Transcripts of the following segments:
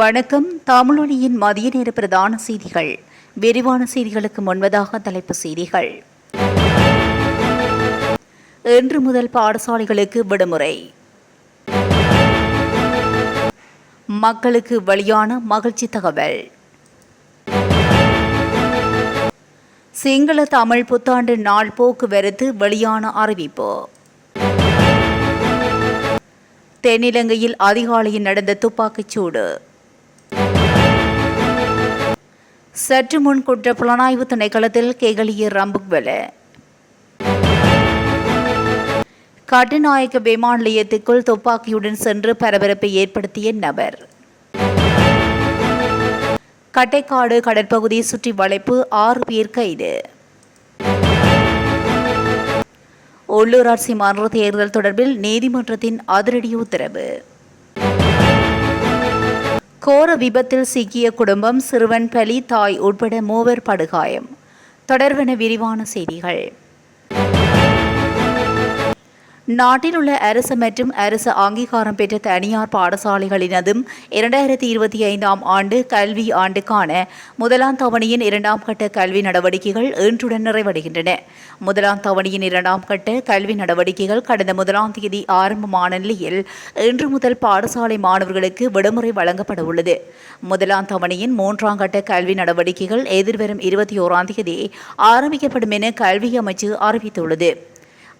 வணக்கம். தமிழொலியின் மதிய நேர பிரதான செய்திகள். விரிவான செய்திகளுக்கு முன்பதாக தலைப்பு செய்திகள். இன்று முதல் பாடசாலைகளுக்கு விடுமுறை. மக்களுக்கு வெளியான மகிழ்ச்சி தகவல். சிங்கள தமிழ் புத்தாண்டு நாள் போக்குவரத்து வெளியான அறிவிப்பு. தென்னிலங்கையில் அதிகாலையில் நடந்த துப்பாக்கிச் சற்று முன் குற்ற புலனாய்வு திணைக்களத்தில் கேகலிய ரம்புக்வெல கட்டுநாயக்க விமான நிலையத்துக்குள் துப்பாக்கியுடன் சென்று பரபரப்பை ஏற்படுத்திய நபர். கட்டைக்காடு கடற்பகுதியை சுற்றி வளைப்பு ஆறு பேர் கைது. உள்ளூராட்சி மன்ற தேர்தல் தொடர்பில் நீதிமன்றத்தின் அதிரடி உத்தரவு. கோர விபத்தில் சிக்கிய குடும்பம் சிறுவன் பலி தாய் உட்பட மூவர் படுகாயம். தொடர்வன விரிவான செய்திகள். நாட்டில் உள்ள அரசு மற்றும் அரசு அங்கீகாரம் பெற்ற தனியார் பாடசாலைகளினதும் இரண்டாயிரத்தி இருபத்தி ஐந்தாம் ஆண்டு கல்வி ஆண்டுக்கான முதலாம் தவணையின் இரண்டாம் கட்ட கல்வி நடவடிக்கைகள் இன்றுடன் நிறைவடைகின்றன. முதலாம் தவணையின் இரண்டாம் கட்ட கல்வி நடவடிக்கைகள் கடந்த முதலாம் தேதி ஆரம்பமான நிலையில் இன்று முதல் பாடசாலை மாணவர்களுக்கு விடுமுறை வழங்கப்பட உள்ளது. முதலாம் தவணையின் மூன்றாம் கட்ட கல்வி நடவடிக்கைகள் எதிர்வரும் இருபத்தி ஓராம் தேதி ஆரம்பிக்கப்படும் என கல்வி அமைச்சு அறிவித்துள்ளது.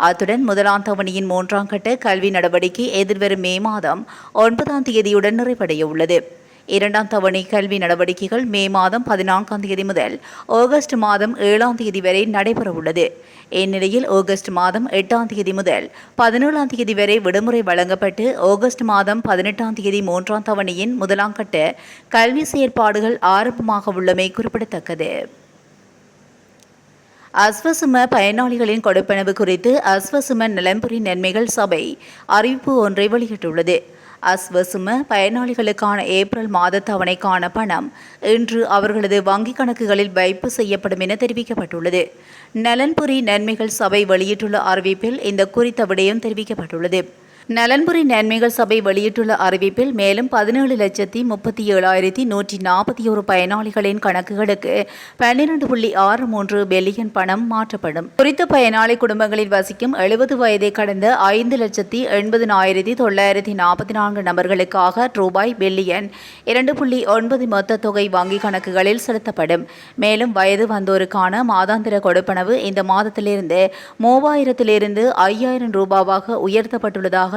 அத்துடன் முதலாம் தவணையின் மூன்றாம் கட்ட கல்வி நடவடிக்கை எதிர்வரும் மே மாதம் ஒன்பதாம் தேதியுடன் நிறைவடைய உள்ளது. இரண்டாம் தவணை கல்வி நடவடிக்கைகள் மே மாதம் பதினான்காம் தேதி முதல் ஆகஸ்ட் மாதம் ஏழாம் தேதி வரை நடைபெறவுள்ளது இந்நிலையில் ஆகஸ்ட் மாதம் எட்டாம் தேதி முதல் பதினேழாம் தேதி வரை விடுமுறை வழங்கப்பட்டு ஆகஸ்ட் மாதம் பதினெட்டாம் தேதி மூன்றாம் தவணையின் முதலாம் கட்ட கல்வி செயற்பாடுகள் ஆரம்பமாக உள்ளமை குறிப்பிடத்தக்கது. அஸ்வசும பயனாளிகளின் கொடுப்பனவு குறித்து அஸ்வசும நிலம்புரி நன்மைகள் சபை அறிவிப்பு ஒன்றை வெளியிட்டுள்ளது. அஸ்வசும பயனாளிகளுக்கான ஏப்ரல் மாத தவணைக்கான பணம் இன்று அவர்களது வங்கிக் கணக்குகளில் வைப்பு செய்யப்படும் என தெரிவிக்கப்பட்டுள்ளது. நலன்புரி நன்மைகள் சபை வெளியிட்டுள்ள அறிவிப்பில் இந்த குறித்த விடயம் தெரிவிக்கப்பட்டுள்ளது. நலன்புரி நன்மைகள் சபை வெளியிட்டுள்ள அறிவிப்பில் மேலும் பதினேழு லட்சத்தி முப்பத்தி ஏழாயிரத்தி நூற்றி நாற்பத்தி ஒரு பயனாளிகளின் கணக்குகளுக்கு பன்னிரண்டு புள்ளி ஆறு மூன்று பில்லியன் பணம் மாற்றப்படும். குறித்த பயனாளி குடும்பங்களில் வசிக்கும் எழுபது வயதை கடந்த ஐந்து லட்சத்தி எண்பதினாயிரத்தி தொள்ளாயிரத்தி நாற்பத்தி நான்கு நபர்களுக்காக ரூபாய் பில்லியன் இரண்டு புள்ளி ஒன்பது மொத்த தொகை வங்கிக் கணக்குகளில் செலுத்தப்படும். மேலும் வயது வந்தோருக்கான மாதாந்திர கொடுப்பனவு இந்த மாதத்திலிருந்து மூவாயிரத்திலிருந்து ஐயாயிரம் ரூபாவாக உயர்த்தப்பட்டுள்ளதாக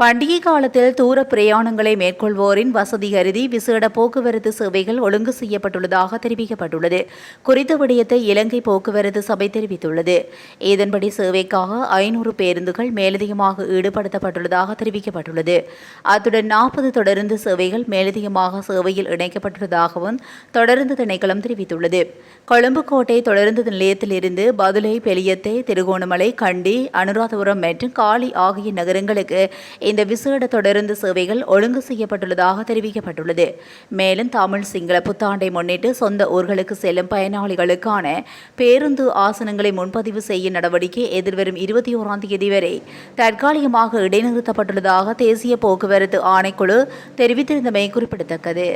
பண்டிகை காலத்தில் தூர பிரயாணங்களை மேற்கொள்வோரின் வசதி கருதி விசேட போக்குவரத்து சேவைகள் ஒழுங்கு செய்யப்பட்டுள்ளதாக தெரிவிக்கப்பட்டுள்ளது. குறித்த விடயத்தை இலங்கை போக்குவரத்து சபை தெரிவித்துள்ளது. இதன்படி சேவைக்காக ஐநூறு பேருந்துகள் மேலதிகமாக ஈடுபடுத்தப்பட்டுள்ளதாக தெரிவிக்கப்பட்டுள்ளது. அத்துடன் நாற்பது தொடருந்து சேவைகள் மேலதிகமாக சேவையில் இணைக்கப்பட்டுள்ளதாகவும் தொடருந்து திணைக்களம் தெரிவித்துள்ளது. கொழும்பு கோட்டை தொடருந்து நிலையத்திலிருந்து பதுளை பெலியத்தை திருகோணமலை கண்டி அனுராதபுரம் மற்றும் காலி ஆகிய நகரங்களுக்கு இந்த விசேட தொடருந்து சேவைகள் ஒழுங்கு செய்யப்பட்டுள்ளதாக தெரிவிக்கப்பட்டுள்ளது. மேலும் தமிழ் சிங்கள புத்தாண்டை முன்னிட்டு சொந்த ஊர்களுக்கு செல்லும் பயனாளிகளுக்கான பேருந்து ஆசனங்களை முன்பதிவு செய்யும் நடவடிக்கை எதிர்வரும் இருபத்தி ஓராம் தேதி வரை தற்காலிகமாக இடைநிறுத்தப்பட்டுள்ளதாக தேசிய போக்குவரத்து ஆணைக்குழு தெரிவித்திருந்தமை குறிப்பிடத்தக்கது.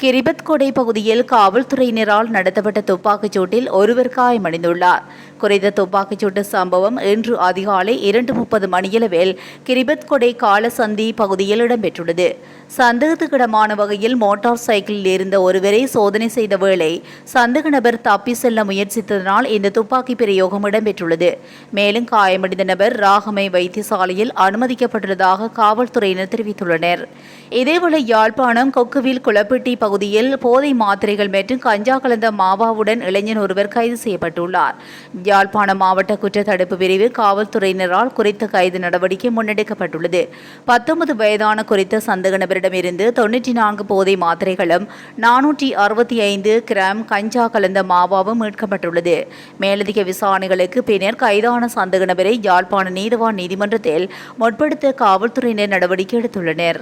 கிரிபத்கொடை பகுதியில் காவல்துறையினரால் நடத்தப்பட்ட துப்பாக்கிச் சூட்டில் ஒருவர் காயமடைந்துள்ளார். குறித்த துப்பாக்கிச்சூட்டு சம்பவம் இன்று அதிகாலை இரண்டு முப்பது மணியளவில் கிரிபத்கொடை காலசந்தி பகுதியில் இடம்பெற்றுள்ளது. சந்தேகத்துக்கிடமான வகையில் மோட்டார் சைக்கிளில் இருந்த ஒருவரை சோதனை செய்த வேளை சந்தேக நபர் தப்பி செல்ல முயற்சித்ததனால் இந்த துப்பாக்கி பிரயோகம் இடம்பெற்றுள்ளது. மேலும் காயமடைந்த நபர் ராகமை வைத்தியசாலையில் அனுமதிக்கப்பட்டுள்ளதாக காவல்துறையினர் தெரிவித்துள்ளனர். இதேவேளை யாழ்ப்பாணம் கொக்குவில் குளப்பட்டி பகுதியில் போதை மாத்திரைகள் மற்றும் கஞ்சா கலந்த மாவாவுடன் இளைஞன் ஒருவர் கைது செய்யப்பட்டுள்ளார். யாழ்ப்பாணம் மாவட்ட குற்றத்தடுப்பு பிரிவு காவல்துறையினரால் குறித்த கைது நடவடிக்கை முன்னெடுக்கப்பட்டுள்ளது. பத்தொன்பது வயதான குறித்த சந்தேக நபரிடமிருந்து தொன்னூற்றி நான்கு போதை மாத்திரைகளும் நானூற்றி அறுபத்தி ஐந்து கிராம் கஞ்சா கலந்த மாவாவும் மீட்கப்பட்டுள்ளது. மேலதிக விசாரணைகளுக்கு பின்னர் கைதான சந்தேக நபரை யாழ்ப்பாண நீதவான் நீதிமன்றத்தில் முற்படுத்த காவல்துறையினர் நடவடிக்கை எடுத்துள்ளனர்.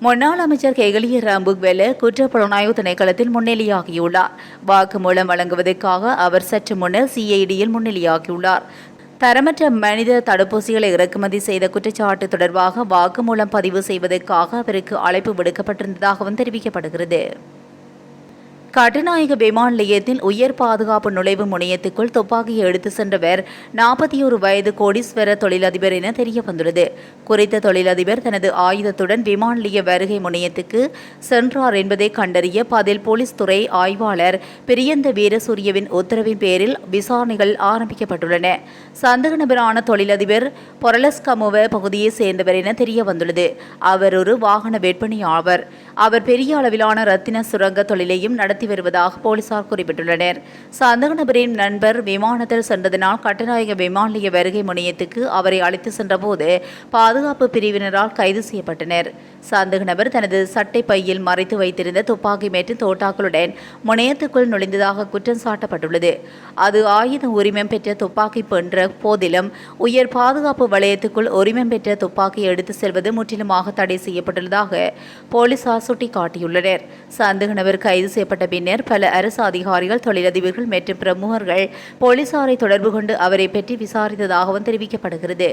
முன்னாள் அமைச்சர் கெகலிய ராம்புக்வெல குற்ற புலனாய்வு திணைக்களத்தில் முன்னிலையாகியுள்ளார். வாக்குமூலம் வழங்குவதற்காக அவர் சற்று முன்னர் சிஐடியில் முன்னிலையாகியுள்ளார். தரமற்ற மனித தடுப்பூசிகளை இறக்குமதி செய்த குற்றச்சாட்டு தொடர்பாக வாக்குமூலம் பதிவு செய்வதற்காக அவருக்கு அழைப்பு விடுக்கப்பட்டிருந்ததாகவும் தெரிவிக்கப்படுகிறது. கட்டுநாயக விமான நிலையத்தில் உயர் பாதுகாப்பு நுழைவு முனையத்துக்குள் துப்பாக்கியை எடுத்து சென்றவர் நாற்பத்தி ஒரு வயது கோடீஸ்வர தொழிலதிபர் என தெரிய வந்துள்ளது குறித்த தொழிலதிபர் தனது ஆயுதத்துடன் விமான நிலைய வருகை முனையத்துக்கு சென்றார் என்பதை கண்டறிய பதில் போலீஸ் துறை ஆய்வாளர் பிரியந்த வீரசூரியவின் உத்தரவின் பேரில் விசாரணைகள் ஆரம்பிக்கப்பட்டுள்ளன. சந்தக நபரான தொழிலதிபர் பொரலஸ்கமுவ பகுதியைச் சேர்ந்தவர் என தெரிய வந்துள்ளது அவர் ஒரு வாகன விற்பனை ஆவர். அவர் பெரிய அளவிலான ரத்தின சுரங்க தொழிலையும் நடத்த நடத்தி வருவதாக போலீசார் குறிப்பிட்டுள்ளனர். சந்தக நபரின் நண்பர் விமானத்தில் சென்றதனால் கட்டநாயக விமான நிலைய வருகை முனையத்துக்கு அவரை அழைத்து சென்றபோது பாதுகாப்பு பிரிவினரால் கைது செய்யப்பட்டனர். சந்தக நபர் தனது சட்டை பையில் மறைத்து வைத்திருந்த துப்பாக்கி மேட்டு தோட்டாக்களுடன் முனையத்துக்குள் நுழைந்ததாக குற்றம் சாட்டப்பட்டுள்ளது. அது ஆயுத உரிமம் பெற்ற துப்பாக்கி என்ற போதிலும் உயர் பாதுகாப்பு வளையத்துக்குள் உரிமம் பெற்ற துப்பாக்கி எடுத்து செல்வது முற்றிலுமாக தடை செய்யப்பட்டுள்ளதாக போலீசார் சுட்டிக்காட்டியுள்ளனர். சந்தேக நபர் கைது செய்யப்பட்ட பின்னர் பல அரசு அதிகாரிகள் தொழிலதிபர்கள் மற்றும் பிரமுகர்கள் போலீசாரை தொடர்பு கொண்டு அவரை பற்றி விசாரித்ததாகவும் தெரிவிக்கப்படுகிறது.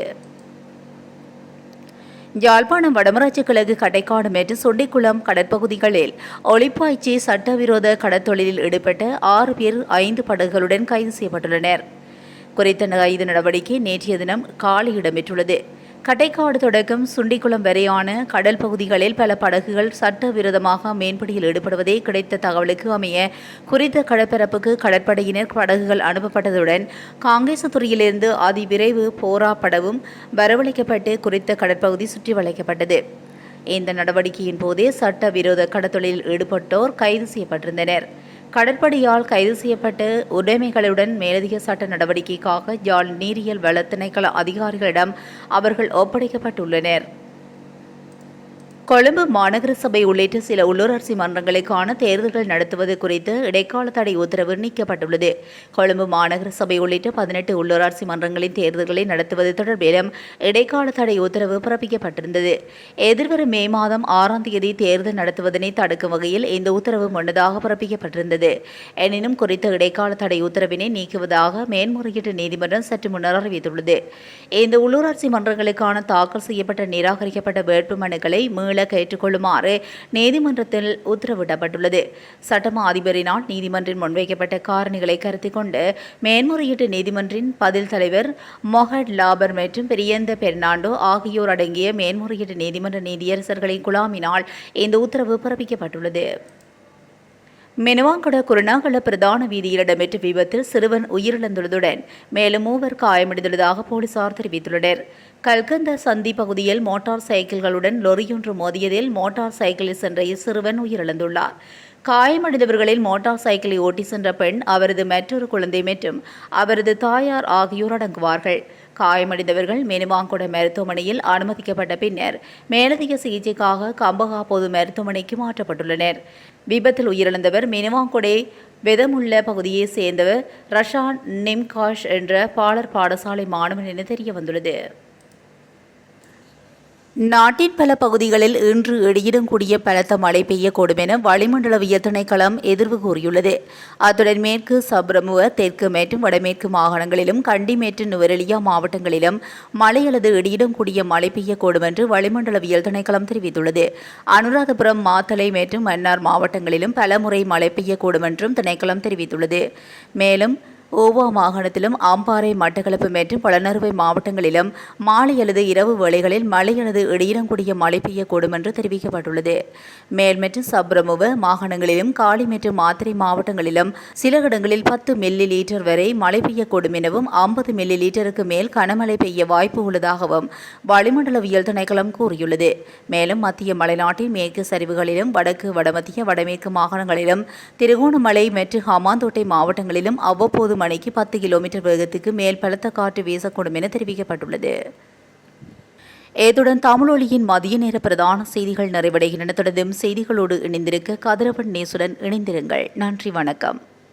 யாழ்ப்பாணம் வடமராட்சி கிழக்கு கடைக்காடு மற்றும் சொண்டிக்குளம் கடற்பகுதிகளில் ஒளிப்பாய்ச்சி சட்டவிரோத கடற்தொழிலில் ஈடுபட்ட ஆறு பேர் ஐந்து படகுகளுடன் கைது செய்யப்பட்டுள்ளனர். குறித்த கைது நடவடிக்கை நேற்றைய தினம் காலை இடம்பெற்றுள்ளது கட்டைக்காடு தொடக்கம் சுண்டிக்குளம் வரையான கடல் பகுதிகளில் பல படகுகள் சட்டவிரோதமாக மேன்படியில் ஈடுபடுவதே கிடைத்த தகவலுக்கு அமைய குறித்த கடற்பரப்புக்கு கடற்படையினர் படகுகள் அனுப்பப்பட்டதுடன் காங்கேசத்துறையிலிருந்து அதிவிரைவு போரா படவும் வரவழைக்கப்பட்டு குறித்த கடற்பகுதி சுற்றி வளைக்கப்பட்டது. இந்த நடவடிக்கையின் போதே சட்டவிரோத கடத்தொழிலில் ஈடுபட்டோர் கைது செய்யப்பட்டிருந்தனர். கடற்படையால் கைது செய்யப்பட்ட உடைமைகளுடன் மேலதிக சட்ட நடவடிக்கைக்காக யாழ் நீரியல் வள திணைக்கள அதிகாரிகளிடம் அவர்கள் ஒப்படைக்கப்பட்டுள்ளனர். கொழும்பு மாநகர சபை உள்ளிட்ட சில உள்ளூராட்சி மன்றங்களுக்கான தேர்தல்கள் நடத்துவது குறித்து இடைக்கால தடை உத்தரவு நீக்கப்பட்டுள்ளது. கொழும்பு மாநகர சபை உள்ளிட்ட பதினெட்டு உள்ளூராட்சி மன்றங்களின் தேர்தல்களை நடத்துவது தொடர்பிலும் இடைக்கால தடை உத்தரவு பிறப்பிக்கப்பட்டிருந்தது. எதிர்வரும் மே மாதம் ஆறாம் தேதி தேர்தல் நடத்துவதனை தடுக்கும் வகையில் இந்த உத்தரவு முன்னதாக பிறப்பிக்கப்பட்டிருந்தது. எனினும் குறித்த இடைக்கால தடை உத்தரவினை நீக்குவதாக மேன்முறையீட்டு நீதிமன்றம் சற்று முன்னர் அறிவித்துள்ளது. இந்த உள்ளூராட்சி மன்றங்களுக்கான தாக்கல் செய்யப்பட்ட நிராகரிக்கப்பட்ட வேட்புமனுக்களை மீள மீள ஏற்றுக்கொள்ளுமாறு நீதிமன்றத்தில் உத்தரவிடப்பட்டுள்ளது. சட்டமா அதிபரினால் நீதிமன்றின் முன்வைக்கப்பட்ட காரணிகளை கருத்தில் கொண்டு மேன்முறையீட்டு நீதிமன்றின் பதில் தலைவர் மொஹட் லாபர் மற்றும் பிரியந்த பெர்னாண்டோ ஆகியோர் அடங்கிய மேன்முறையீட்டு நீதிமன்ற நீதியரசர்களின் குழாமினால் இந்த உத்தரவு பிறப்பிக்கப்பட்டுள்ளது. மெனுவாங்கட குருணாகல பிரதான வீதியில் இடம்பெற்ற விபத்தில் சிறுவன் உயிரிழந்துள்ளதுடன் மேலும் மூவர் காயமடைந்துள்ளதாக போலீசார் தெரிவித்துள்ளனர். கல்கந்த சந்தி பகுதியில் மோட்டார் சைக்கிள்களுடன் லொரியொன்று மோதியதில் மோட்டார் சைக்கிளில் சென்ற இச்சிறுவன் உயிரிழந்துள்ளார். காயமடைந்தவர்களில் மோட்டார் சைக்கிளை ஓட்டி சென்ற பெண் அவரது மற்றொரு குழந்தை மற்றும் அவரது தாயார் ஆகியோர் அடங்குவார்கள். காயமடைந்தவர்கள் மெனுவாங்குட மருத்துவமனையில் அனுமதிக்கப்பட்ட பின்னர் மேலதிக சிகிச்சைக்காக கம்பகா பொது மருத்துவமனைக்கு மாற்றப்பட்டுள்ளனர். விபத்தில் உயிரிழந்தவர் மெனுவாங்குடை வெதமுள்ள பகுதியைச் சேர்ந்தவர் ரஷான் நிம்காஷ் என்ற பாலர் பாடசாலை மாணவன் என தெரிய வந்துள்ளது நாட்டின் பல பகுதிகளில் இன்று இடியுடன் கூடிய பலத்த மழை பெய்யக்கூடும் என வளிமண்டலவியல் திணைக்களம் எதிர்வு கூறியுள்ளது. அத்துடன் மேற்கு சப்ரமுவ தெற்கு மற்றும் வடமேற்கு மாகாணங்களிலும் கண்டி மேற்று நுவரெலியா மாவட்டங்களிலும் மழை அல்லது இடியுடன் கூடிய மழை பெய்யக்கூடும் என்று வளிமண்டலவியல் திணைக்களம் தெரிவித்துள்ளது. அனுராதபுரம் மாத்தலை மற்றும் மன்னார் மாவட்டங்களிலும் பல முறை மழை பெய்யக்கூடும் என்றும் திணைக்களம் தெரிவித்துள்ளது. மேலும் ஓவா மாகாணத்திலும் ஆம்பாறை மட்டக்களப்பு மற்றும் பழனறுவை மாவட்டங்களிலும் மாலை அல்லது இரவு வேளைகளில் மழை அல்லது இடியுடன் மழை பெய்யக்கூடும் என்று தெரிவிக்கப்பட்டுள்ளது. மேல் மற்றும் சப்ரமுவ மாகாணங்களிலும் காளி மற்றும் மாத்திரை மாவட்டங்களிலும் சில இடங்களில் பத்து மில்லி லீட்டர் வரை மழை பெய்யக்கூடும் எனவும் ஐம்பது மில்லி லீட்டருக்கு மேல் கனமழை பெய்ய வாய்ப்பு உள்ளதாகவும் வளிமண்டலவியல் திணைக்களம் கூறியுள்ளது. மேலும் மத்திய மலைநாட்டின் மேற்கு சரிவுகளிலும் வடக்கு வடமத்திய வடமேற்கு மாகாணங்களிலும் திருகோணமலை மற்றும் ஹமாந்தோட்டை மாவட்டங்களிலும் அவ்வப்போது மணிக்கு பத்து கிலோமீட்டர் வேகத்துக்கு மேல் பலத்த காற்று வீசக்கூடும் என தெரிவிக்கப்பட்டுள்ளது. ஏதுடன் தமிழொலியின் மதிய நேர பிரதான செய்திகள் நிறைவடைகின்றன. தொடர்ந்தும் செய்திகளோடு இணைந்திருக்க கதிரவன் நேசுடன் இணைந்திருங்கள். நன்றி வணக்கம்.